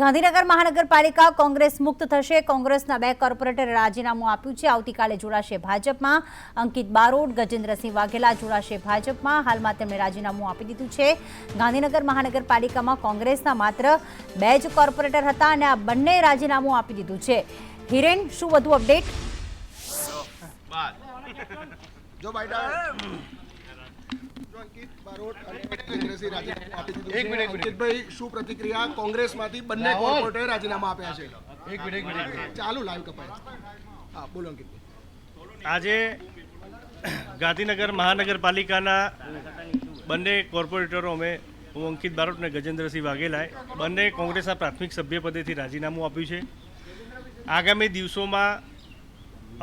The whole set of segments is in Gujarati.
ગાંધીનગર મહાનગરપાલિકા કોંગ્રેસ મુક્ત થશે. કોંગ્રેસના બે કોર્પોરેટરે રાજીનામું આપ્યું છે. આવતીકાલે જોડાશે ભાજપમાં. અંકિત બારોટ, ગજેન્દ્રસિંહ વાઘેલા જોડાશે ભાજપમાં. હાલમાં તેમણે રાજીનામું આપી દીધું છે. ગાંધીનગર મહાનગરપાલિકામાં કોંગ્રેસના માત્ર બે જ કોર્પોરેટર હતા અને આ બંને રાજીનામું આપી દીધું છે. હિરેન, શું વધુ અપડેટ? શું પ્રતિક્રિયા કોંગ્રેસમાંથી બંને. કોર્પોરેટરે રાજીનામા આપ્યા છે? એક મિનિટ એક મિનિટ, ચાલુ લાઈવ કપાય. હા બોલો અંકિતભાઈ. આજે ગાંધીનગર મહાનગરપાલિકાના બંને કોર્પોરેટરો અમે હું અંકિત બારોટ અને ગજેન્દ્રસિંહ વાઘેલાએ બંને કોંગ્રેસના પ્રાથમિક સભ્ય પદેથી રાજીનામું આપ્યું છે. આગામી દિવસોમાં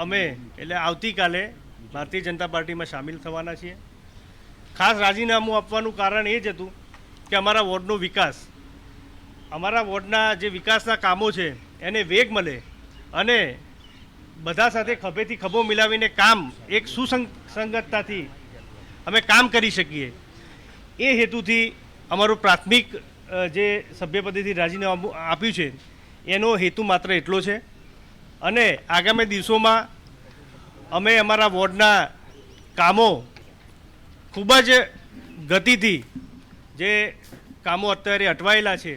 અમે એટલે આવતીકાલે ભારતીય જનતા પાર્ટીમાં સામેલ થવાના છીએ. ખાસ રાજીનામું આપવાનું કારણ એ જ હતું કે અમારા વોર્ડનો વિકાસ, અમારા વોર્ડના જે વિકાસના કામો છે, એને વેગ મળે અને બધા સાથે ખભેથી ખભો મિલાવીને કામ એક સુસંગતતાથી અમે કામ કરી શકીએ. એ હેતુથી અમારું પ્રાથમિક જે સભ્યપદેથી રાજીનામું આપ્યું છે, એનો હેતુ માત્ર એટલો છે. અને આગામી દિવસોમાં અમે અમારા વોર્ડના કામો ખૂબ જ ગતિથી જે કામો અત્યારે અટવાયેલા છે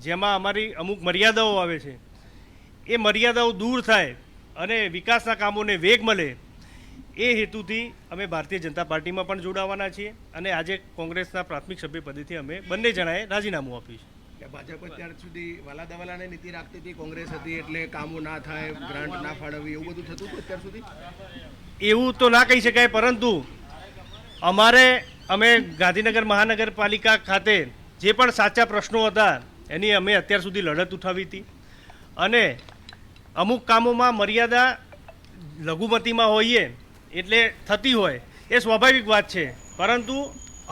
જેમાં અમારી અમુક મર્યાદાઓ આવે છે એ મર્યાદાઓ દૂર થાય અને વિકાસના કામોને વેગ મળે એ હેતુથી અમે ભારતીય જનતા પાર્ટીમાં પણ જોડાવાના છીએ અને આજે કોંગ્રેસના પ્રાથમિક સભ્ય પદેથી અમે બંને જણાએ રાજીનામું આપ્યું છે. ભાજપ અત્યાર સુધી વાલા દવાલાને નીતિ રાખતી હતી કોંગ્રેસ હતી એટલે કામો ના થાય ગ્રાન્ટ ના ફાળવવી એવું બધું થતું અત્યાર સુધી? એવું તો ના કહી શકાય પરંતુ અમારે અમે ગાંધીનગર મહાનગરપાલિકા ખાતે જે પણ સાચા પ્રશ્નો હતા, એની અમે અત્યાર સુધી લડત ઉઠાવી હતી. અને અમુક કામોમાં મર્યાદા લઘુમતીમાં હોઈએ, એટલે થતી હોય, એ સ્વાભાવિક વાત છે. પરંતુ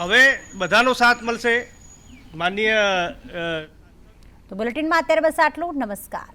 હવે બધાનો સાથ મળશે. માનનીય તો બુલેટિનમાં અત્યારે બસ આટલું નમસ્કાર.